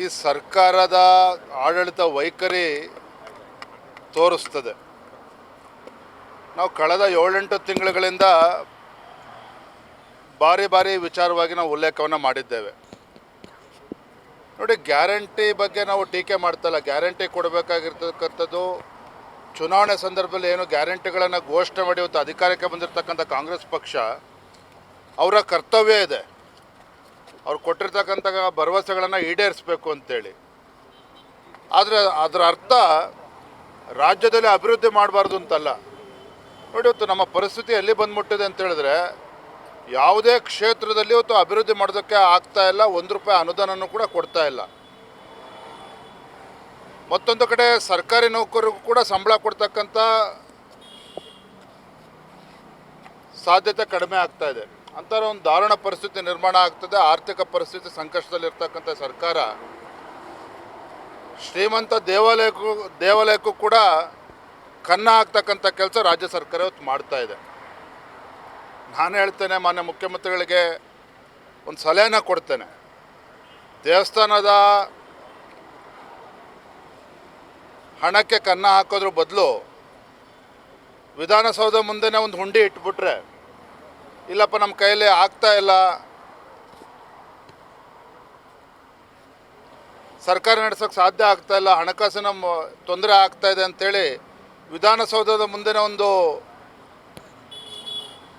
ಈ ಸರ್ಕಾರದ ಆಡಳಿತ ವೈಖರಿ ತೋರಿಸ್ತದೆ. ನಾವು ಕಳೆದ ಏಳೆಂಟು ತಿಂಗಳುಗಳಿಂದ ಬಾರಿ ಬಾರಿ ವಿಚಾರವಾಗಿ ನಾವು ಉಲ್ಲೇಖವನ್ನು ಮಾಡಿದ್ದೇವೆ. ನೋಡಿ, ಗ್ಯಾರಂಟಿ ಬಗ್ಗೆ ನಾವು ಟೀಕೆ ಮಾಡ್ತಲ್ಲ ಗ್ಯಾರಂಟಿ ಕೊಡಬೇಕಾಗಿರ್ತಕ್ಕಂಥದ್ದು, ಚುನಾವಣೆ ಸಂದರ್ಭದಲ್ಲಿ ಏನು ಗ್ಯಾರಂಟಿಗಳನ್ನು ಘೋಷಣೆ ಮಾಡಿ ಇವತ್ತು ಅಧಿಕಾರಕ್ಕೆ ಬಂದಿರತಕ್ಕಂಥ ಕಾಂಗ್ರೆಸ್ ಪಕ್ಷ, ಅವರ ಕರ್ತವ್ಯ ಇದೆ. ಅವ್ರು ಕೊಟ್ಟಿರ್ತಕ್ಕಂಥ ಭರವಸೆಗಳನ್ನು ಈಡೇರಿಸಬೇಕು ಅಂತೇಳಿ. ಆದರೆ ಅದರ ಅರ್ಥ ರಾಜ್ಯದಲ್ಲಿ ಅಭಿವೃದ್ಧಿ ಮಾಡಬಾರ್ದು ಅಂತಲ್ಲ. ನೋಡಿ ಇವತ್ತು ನಮ್ಮ ಪರಿಸ್ಥಿತಿ ಎಲ್ಲಿ ಬಂದ್ಬಿಟ್ಟಿದೆ ಅಂತ ಹೇಳಿದ್ರೆ, ಯಾವುದೇ ಕ್ಷೇತ್ರದಲ್ಲಿ ಇವತ್ತು ಅಭಿವೃದ್ಧಿ ಮಾಡೋದಕ್ಕೆ ಆಗ್ತಾ ಇಲ್ಲ, ಒಂದು ರೂಪಾಯಿ ಅನುದಾನನೂ ಕೂಡ ಕೊಡ್ತಾ ಇಲ್ಲ. ಮತ್ತೊಂದು ಕಡೆ ಸರ್ಕಾರಿ ನೌಕರಿಗೂ ಕೂಡ ಸಂಬಳ ಕೊಡ್ತಕ್ಕಂಥ ಸಾಧ್ಯತೆ ಕಡಿಮೆ ಆಗ್ತಾ ಇದೆ. ಅಂಥರ ಒಂದು ದಾರುಣ ಪರಿಸ್ಥಿತಿ ನಿರ್ಮಾಣ ಆಗ್ತದೆ, ಆರ್ಥಿಕ ಪರಿಸ್ಥಿತಿ ಸಂಕಷ್ಟದಲ್ಲಿರ್ತಕ್ಕಂಥ ಸರ್ಕಾರ. ಶ್ರೀಮಂತ ದೇವಾಲಯಕ್ಕೂ ದೇವಾಲಯಕ್ಕೂ ಕೂಡ ಕನ್ನ ಹಾಕ್ತಕ್ಕಂಥ ಕೆಲಸ ರಾಜ್ಯ ಸರ್ಕಾರ ಇವತ್ತು ಮಾಡ್ತಾ ಇದೆ. ನಾನು ಹೇಳ್ತೇನೆ, ಮಾನ್ಯ ಮುಖ್ಯಮಂತ್ರಿಗಳಿಗೆ ಒಂದು ಸಲಹೆನ ಕೊಡ್ತೇನೆ. ದೇವಸ್ಥಾನದ ಹಣಕ್ಕೆ ಕನ್ನ ಹಾಕೋದ್ರ ಬದಲು ವಿಧಾನಸೌಧ ಮುಂದೆನೇ ಒಂದು ಹುಂಡಿ ಇಟ್ಬಿಟ್ರೆ ಇಲ್ಲಪ್ಪ ನಮ್ಮ ಕೈಯಲ್ಲಿ ಆಗ್ತಾ ಇಲ್ಲ. ಸರ್ಕಾರ ನಡೆಸೋಕೆ ಸಾಧ್ಯ ಆಗ್ತಾ ಇಲ್ಲ, ಹಣಕಾಸಿನ ತೊಂದರೆ ಆಗ್ತಾ ಇದೆ ಅಂತೇಳಿ ವಿಧಾನಸೌಧದ ಮುಂದಿನ ಒಂದು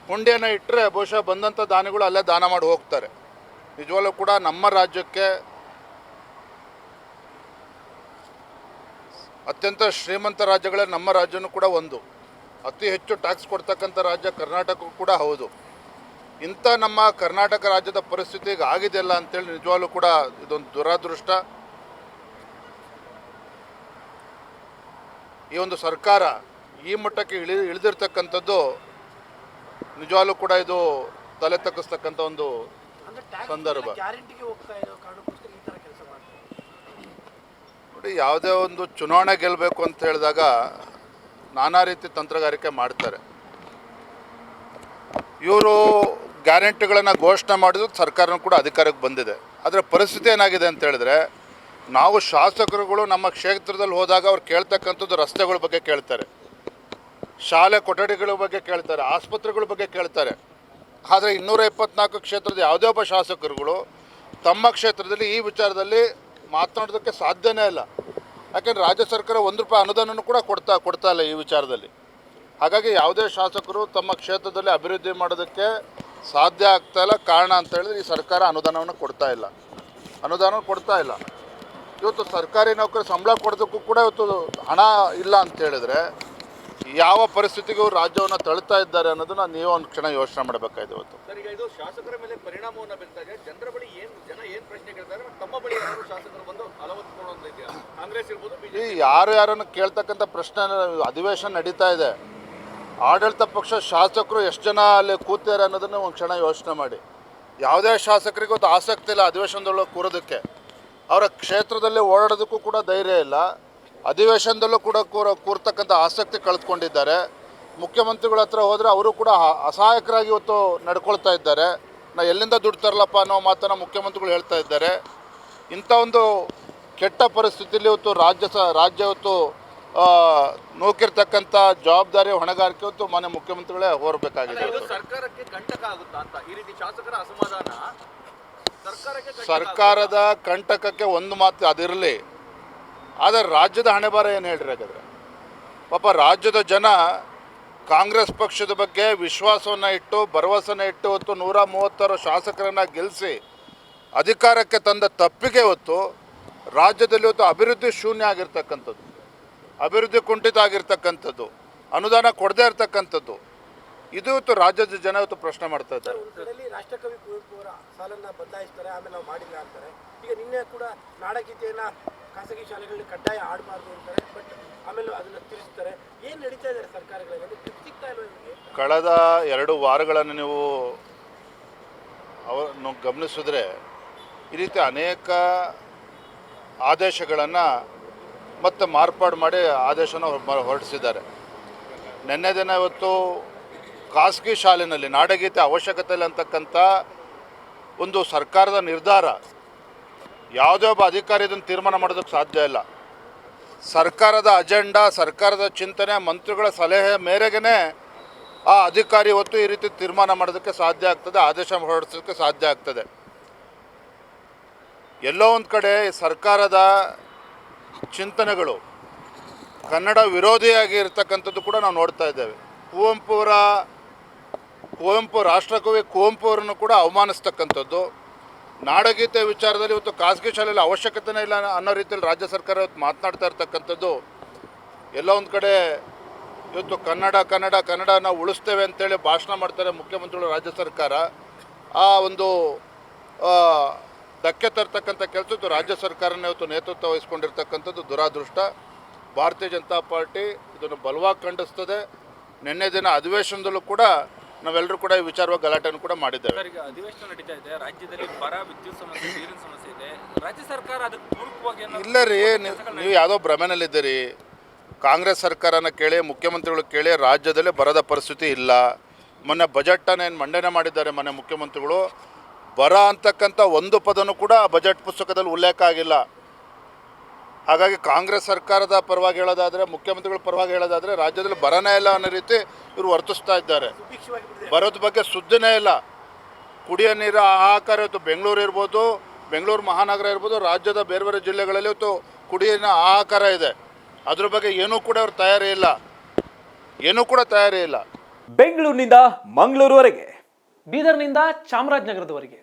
ಹುಂಡಿಯನ್ನು ಇಟ್ಟರೆ ಬಹುಶಃ ಬಂದಂಥ ದಾನಿಗಳು ಅಲ್ಲೇ ದಾನ ಮಾಡಿ ಹೋಗ್ತಾರೆ. ನಿಜವಾಗ್ಲೂ ಕೂಡ ನಮ್ಮ ರಾಜ್ಯಕ್ಕೆ ಅತ್ಯಂತ ಶ್ರೀಮಂತ ರಾಜ್ಯಗಳೇ ನಮ್ಮ ರಾಜ್ಯನೂ ಕೂಡ ಒಂದು. ಅತಿ ಹೆಚ್ಚು ಟ್ಯಾಕ್ಸ್ ಕೊಡ್ತಕ್ಕಂಥ ರಾಜ್ಯ ಕರ್ನಾಟಕ ಕೂಡ ಹೌದು. ಇಂಥ ನಮ್ಮ ಕರ್ನಾಟಕ ರಾಜ್ಯದ ಪರಿಸ್ಥಿತಿ ಈಗ ಆಗಿದೆಯಲ್ಲ ಅಂತೇಳಿ ನಿಜವಾಗ್ಲೂ ಕೂಡ ಇದೊಂದು ದುರಾದೃಷ್ಟ. ಈ ಒಂದು ಸರ್ಕಾರ ಈ ಮಟ್ಟಕ್ಕೆ ಇಳಿ ಇಳಿದಿರ್ತಕ್ಕಂಥದ್ದು ನಿಜವಾಗ್ಲೂ ಕೂಡ ಇದು ತಲೆ ತಗ್ಗಿಸ್ತಕ್ಕಂಥ ಒಂದು ಸಂದರ್ಭ. ನೋಡಿ ಯಾವುದೇ ಒಂದು ಚುನಾವಣೆ ಗೆಲ್ಲಬೇಕು ಅಂತ ಹೇಳಿದಾಗ ನಾನಾ ರೀತಿ ತಂತ್ರಗಾರಿಕೆ ಮಾಡ್ತಾರೆ. ಇವರು ಗ್ಯಾರಂಟಿಗಳನ್ನು ಘೋಷಣೆ ಮಾಡಿದ್ರು ಸರ್ಕಾರನೂ ಕೂಡ ಅಧಿಕಾರಕ್ಕೆ ಬಂದಿದೆ. ಅದರ ಪರಿಸ್ಥಿತಿ ಏನಾಗಿದೆ ಅಂತ ಹೇಳಿದ್ರೆ, ನಾವು ಶಾಸಕರುಗಳು ನಮ್ಮ ಕ್ಷೇತ್ರದಲ್ಲಿ ಹೋದಾಗ ಅವ್ರು ಕೇಳ್ತಕ್ಕಂಥದ್ದು ರಸ್ತೆಗಳ ಬಗ್ಗೆ ಕೇಳ್ತಾರೆ. ಶಾಲೆ ಕೊಠಡಿಗಳ ಬಗ್ಗೆ ಕೇಳ್ತಾರೆ, ಆಸ್ಪತ್ರೆಗಳ ಬಗ್ಗೆ ಕೇಳ್ತಾರೆ. ಆದರೆ ಇನ್ನೂರ ಇಪ್ಪತ್ನಾಲ್ಕು ಕ್ಷೇತ್ರದ ಯಾವುದೇ ಒಬ್ಬ ಶಾಸಕರುಗಳು ತಮ್ಮ ಕ್ಷೇತ್ರದಲ್ಲಿ ಈ ವಿಚಾರದಲ್ಲಿ ಮಾತನಾಡೋದಕ್ಕೆ ಸಾಧ್ಯನೇ ಇಲ್ಲ. ಯಾಕೆಂದರೆ ರಾಜ್ಯ ಸರ್ಕಾರ ಒಂದು ರೂಪಾಯಿ ಅನುದಾನನೂ ಕೂಡ ಕೊಡ್ತಾ ಕೊಡ್ತಾ ಇಲ್ಲ ಈ ವಿಚಾರದಲ್ಲಿ. ಹಾಗಾಗಿ ಯಾವುದೇ ಶಾಸಕರು ತಮ್ಮ ಕ್ಷೇತ್ರದಲ್ಲಿ ಅಭಿವೃದ್ಧಿ ಮಾಡೋದಕ್ಕೆ ಸಾಧ್ಯ ಆಗ್ತಾ ಇಲ್ಲ. ಕಾರಣ ಅಂತ ಹೇಳಿದ್ರೆ ಈ ಸರ್ಕಾರ ಅನುದಾನವನ್ನು ಕೊಡ್ತಾ ಇಲ್ಲ. ಅನುದಾನ ಕೊಡ್ತಾ ಇಲ್ಲ. ಇವತ್ತು ಸರ್ಕಾರಿ ನೌಕರಿ ಸಂಬಳ ಕೊಡೋದಕ್ಕೂ ಕೂಡ ಇವತ್ತು ಹಣ ಇಲ್ಲ ಅಂತ ಹೇಳಿದ್ರೆ ಯಾವ ಪರಿಸ್ಥಿತಿಗೂ ರಾಜ್ಯವನ್ನು ತಳ್ತಾ ಇದ್ದಾರೆ ಅನ್ನೋದನ್ನ ನೀವು ಒಂದು ಕ್ಷಣ ಯೋಚನೆ ಮಾಡಬೇಕಾಯ್ತು ಇವತ್ತು. ಇದು ಶಾಸಕರ ಮೇಲೆ ಪರಿಣಾಮವನ್ನು ಬೀರ್ತಾ ಇದೆ. ಜನರ ಬಳಿ ಏನ್ ಜನ ಏನ್ ಪ್ರಶ್ನೆ ಕೇಳ್ತಾರೆ ಮತ್ತು ತಮ್ಮ ಬಳಿ ಯಾರು ಶಾಸಕರು ಬಂದು ಅಲವತ್ತುಕೊಳ್ಳುವಂತ ಇದೆಯಾ? ಕಾಂಗ್ರೆಸ್ ಇರ್ಬೋದು ಈ ಯಾರು ಯಾರನ್ನು ಕೇಳ್ತಕ್ಕಂಥ ಪ್ರಶ್ನೆ ಅಧಿವೇಶನ ನಡೀತಾ ಇದೆ. ಆಡಳಿತ ಪಕ್ಷ ಶಾಸಕರು ಎಷ್ಟು ಜನ ಅಲ್ಲಿ ಕೂತಾರೆ ಅನ್ನೋದನ್ನು ಒಂದು ಕ್ಷಣ ಯೋಚನೆ ಮಾಡಿ. ಯಾವುದೇ ಶಾಸಕರಿಗೂ ಒಂದು ಆಸಕ್ತಿ ಇಲ್ಲ ಅಧಿವೇಶನದೊಳಗೆ ಕೂರೋದಕ್ಕೆ. ಅವರ ಕ್ಷೇತ್ರದಲ್ಲಿ ಓಡಾಡೋದಕ್ಕೂ ಕೂಡ ಧೈರ್ಯ ಇಲ್ಲ. ಅಧಿವೇಶನದಲ್ಲೂ ಕೂಡ ಕೂರ, ಕೂರ್ತಕ್ಕಂಥ ಆಸಕ್ತಿ ಕಳೆದುಕೊಂಡಿದ್ದಾರೆ. ಮುಖ್ಯಮಂತ್ರಿಗಳ ಹತ್ರ ಹೋದರೆ ಅವರು ಕೂಡ ಅಸಹಾಯಕರಾಗಿ ಇವತ್ತು ನಡ್ಕೊಳ್ತಾ ಇದ್ದಾರೆ. ನಾ ಎಲ್ಲಿಂದ ದುಡ್ಡು ತರಲಪ್ಪ ಅನ್ನೋ ಮಾತನ್ನು ಮುಖ್ಯಮಂತ್ರಿಗಳು ಹೇಳ್ತಾ ಇದ್ದಾರೆ. ಇಂಥ ಒಂದು ಕೆಟ್ಟ ಪರಿಸ್ಥಿತಿಯಲ್ಲಿ ಇವತ್ತು ರಾಜ್ಯ ಸ, ರಾಜ್ಯ ಇವತ್ತು ನೂಕಿರ್ತಕ್ಕಂಥ ಜವಾಬ್ದಾರಿ ಹೊಣೆಗಾರಿಕೆ ಹೊತ್ತು ಮಾನ್ಯ ಮುಖ್ಯಮಂತ್ರಿಗಳೇ ಹೊರಬೇಕಾಗಿದೆ. ಸರ್ಕಾರದ ಕಂಟಕಕ್ಕೆ ಒಂದು ಮಾತು ಅದಿರಲಿ. ಆದರೆ ರಾಜ್ಯದ ಹಣೆಬಾರ ಏನು ಹೇಳ್ರಿ ಹಾಗಾದ್ರೆ? ಪಾಪ ರಾಜ್ಯದ ಜನ ಕಾಂಗ್ರೆಸ್ ಪಕ್ಷದ ಬಗ್ಗೆ ವಿಶ್ವಾಸವನ್ನು ಇಟ್ಟು ಭರವಸೆನ ಇಟ್ಟು ಹೊತ್ತು ನೂರ ಮೂವತ್ತಾರು ಶಾಸಕರನ್ನು ಗೆಲ್ಲಿಸಿ ಅಧಿಕಾರಕ್ಕೆ ತಂದ ತಪ್ಪಿಗೆ ಹೊತ್ತು ರಾಜ್ಯದಲ್ಲಿ ಇವತ್ತು ಅಭಿವೃದ್ಧಿ ಶೂನ್ಯ ಆಗಿರ್ತಕ್ಕಂಥದ್ದು. ಅಭಿವೃದ್ಧಿ ಕುಂಠಿತ ಆಗಿರ್ತಕ್ಕಂಥದ್ದು ಅನುದಾನ ಕೊಡದೇ ಇರತಕ್ಕಂಥದ್ದು ಇದು ಇವತ್ತು ರಾಜ್ಯದ ಜನ ಇವತ್ತು ಪ್ರಶ್ನೆ ಮಾಡ್ತಾ ಇದ್ದಾರೆ. ರಾಷ್ಟ್ರಕವಿ ಕುವೆಂಪು ಅವರ ಸಾಲನ್ನ ಬದಲಾಯಿಸ್ತಾರೆ ಆಮೇಲೆ ನಾವು ಮಾಡಿಲ್ಲ ಅಂತಾರೆ. ಈಗ ನಿನ್ನೆ ಕೂಡ ನಾಡಗೀತೆಯನ್ನ ಖಾಸಗಿ ಶಾಲೆಗಳಲ್ಲಿ ಕಡ್ಡಾಯ ಆಡಬಾರ್ದು ಅಂತಾರೆ ಬಟ್ ಆಮೇಲೆ ಅದನ್ನ ತಿಳಿಸ್ತಾರೆ ಏನು ನಡೀತಾ ಇದ್ದಾರೆ ಇಲ್ವಾ ನಿಮಗೆ? ಕಳೆದ ಎರಡು ವಾರಗಳನ್ನು ನೀವು ಅವನ್ನು ಗಮನಿಸಿದ್ರೆ ಈ ರೀತಿ ಅನೇಕ ಆದೇಶಗಳನ್ನು ಮತ್ತೆ ಮಾರ್ಪಾಡು ಮಾಡಿ ಆದೇಶನ ಹೊರ- ಹೊರಡಿಸಿದ್ದಾರೆ. ನಿನ್ನೆ ದಿನ ಇವತ್ತು ಖಾಸಗಿ ಶಾಲೆಯಲ್ಲಿ ನಾಡಗೀತೆ ಅವಶ್ಯಕತೆ ಇಲ್ಲ ಅಂತಕ್ಕಂಥ ಒಂದು ಸರ್ಕಾರದ ನಿರ್ಧಾರ, ಯಾವುದೇ ಒಬ್ಬ ಅಧಿಕಾರಿ ಇದನ್ನು ತೀರ್ಮಾನ ಮಾಡೋದಕ್ಕೆ ಸಾಧ್ಯ ಇಲ್ಲ. ಸರ್ಕಾರದ ಅಜೆಂಡಾ, ಸರ್ಕಾರದ ಚಿಂತನೆ, ಮಂತ್ರಿಗಳ ಸಲಹೆ ಮೇರೆಗೆ ಆ ಅಧಿಕಾರಿ ಹೊತ್ತು ಈ ರೀತಿ ತೀರ್ಮಾನ ಮಾಡೋದಕ್ಕೆ ಸಾಧ್ಯ ಆಗ್ತದೆ, ಆದೇಶ ಹೊರಡಿಸೋದಕ್ಕೆ ಸಾಧ್ಯ ಆಗ್ತದೆ. ಎಲ್ಲೋ ಒಂದು ಕಡೆ ಸರ್ಕಾರದ ಚಿಂತನೆಗಳು. ಕನ್ನಡ ವಿರೋಧಿಯಾಗಿ ಇರ್ತಕ್ಕಂಥದ್ದು ಕೂಡ ನಾವು ನೋಡ್ತಾ ಇದ್ದೇವೆ. ಕುವೆಂಪುರ, ಕುವೆಂಪು ರಾಷ್ಟ್ರಕವಿ ಕುವೆಂಪು ಅವರನ್ನು ಕೂಡ ಅವಮಾನಿಸ್ತಕ್ಕಂಥದ್ದು. ನಾಡಗೀತೆ ವಿಚಾರದಲ್ಲಿ ಇವತ್ತು ಖಾಸಗಿ ಶಾಲೆಯಲ್ಲಿ ಅವಶ್ಯಕತೆನೇ ಇಲ್ಲ ಅನ್ನೋ ರೀತಿಯಲ್ಲಿ ರಾಜ್ಯ ಸರ್ಕಾರ ಇವತ್ತು ಮಾತನಾಡ್ತಾ ಇರ್ತಕ್ಕಂಥದ್ದು. ಎಲ್ಲ ಒಂದು ಕಡೆ ಇವತ್ತು ಕನ್ನಡ ಕನ್ನಡ ಕನ್ನಡ ನಾವು ಉಳಿಸ್ತೇವೆ ಅಂತೇಳಿ ಭಾಷಣ ಮಾಡ್ತಾರೆ ಮುಖ್ಯಮಂತ್ರಿಗಳು ರಾಜ್ಯ ಸರ್ಕಾರ. ಆ ಒಂದು ಧಕ್ಕೆ ತರ್ತಕ್ಕಂಥ ಕೆಲಸದ್ದು ರಾಜ್ಯ ಸರ್ಕಾರನೇ ಇವತ್ತು ನೇತೃತ್ವ ವಹಿಸ್ಕೊಂಡಿರ್ತಕ್ಕಂಥದ್ದು ದುರಾದೃಷ್ಟ. ಭಾರತೀಯ ಜನತಾ ಪಾರ್ಟಿ ಇದನ್ನು ಬಲವಾಗಿ ಖಂಡಿಸ್ತದೆ. ನಿನ್ನೆ ದಿನ ಅಧಿವೇಶನದಲ್ಲೂ ಕೂಡ ನಾವೆಲ್ಲರೂ ಕೂಡ ಈ ವಿಚಾರವಾಗಿ ಗಲಾಟೆಯನ್ನು ಕೂಡ ಮಾಡಿದ್ದೇವೆ. ಅಧಿವೇಶನ ನಡೀತಾ ಇದೆ. ರಾಜ್ಯದಲ್ಲಿ ಬರ ವಿದ್ಯುತ್ ಸಮಸ್ಯೆ ನೀರಿನ ಸಮಸ್ಯೆ ಇದೆ. ರಾಜ್ಯ ಸರ್ಕಾರ ಅದಕ್ಕೆ ಪೂರಕವಾಗಿ ಇಲ್ಲ ರೀ ನೀವು ನೀವು ಯಾವುದೋ ಭ್ರಮೆನಲ್ಲಿದ್ದೀರಿ ಕಾಂಗ್ರೆಸ್ ಸರ್ಕಾರನ ಕೇಳಿ ಮುಖ್ಯಮಂತ್ರಿಗಳು ಕೇಳಿ ರಾಜ್ಯದಲ್ಲಿ ಬರದ ಪರಿಸ್ಥಿತಿ ಇಲ್ಲ. ಮೊನ್ನೆ ಬಜೆಟನ್ನು ಏನು ಮಂಡನೆ ಮಾಡಿದ್ದಾರೆ ಮೊನ್ನೆ ಮುಖ್ಯಮಂತ್ರಿಗಳು. ಬರ ಅಂತಕ್ಕಂಥ ಒಂದು ಪದನೂ ಕೂಡ ಬಜೆಟ್ ಪುಸ್ತಕದಲ್ಲಿ ಉಲ್ಲೇಖ ಆಗಿಲ್ಲ. ಹಾಗಾಗಿ ಕಾಂಗ್ರೆಸ್ ಸರ್ಕಾರದ ಪರವಾಗಿ ಹೇಳೋದಾದರೆ ಮುಖ್ಯಮಂತ್ರಿಗಳ ಪರವಾಗಿ ಹೇಳೋದಾದರೆ ರಾಜ್ಯದಲ್ಲಿ ಬರನೇ ಇಲ್ಲ ಅನ್ನೋ ರೀತಿ ಇವರು ವರ್ತಿಸ್ತಾ ಇದ್ದಾರೆ. ಬರೋದ್ರ ಬಗ್ಗೆ ಸುದ್ದಿನೇ ಇಲ್ಲ. ಕುಡಿಯೋ ನೀರು ಆಹಾಕಾರ ಇವತ್ತು ಬೆಂಗಳೂರು ಇರ್ಬೋದು ಬೆಂಗಳೂರು ಮಹಾನಗರ ಇರ್ಬೋದು ರಾಜ್ಯದ ಬೇರೆ ಬೇರೆ ಜಿಲ್ಲೆಗಳಲ್ಲಿ ಇವತ್ತು ಕುಡಿಯೋ ಆಹಾಕಾರ ಇದೆ. ಅದ್ರ ಬಗ್ಗೆ ಏನೂ ಕೂಡ ಅವ್ರ ತಯಾರಿ ಇಲ್ಲ. ಏನೂ ಕೂಡ ತಯಾರಿ ಇಲ್ಲ. ಬೆಂಗಳೂರಿನಿಂದ ಮಂಗಳೂರುವರೆಗೆ. ಬೀದರ್ನಿಂದ ಚಾಮರಾಜನಗರದವರೆಗೆ.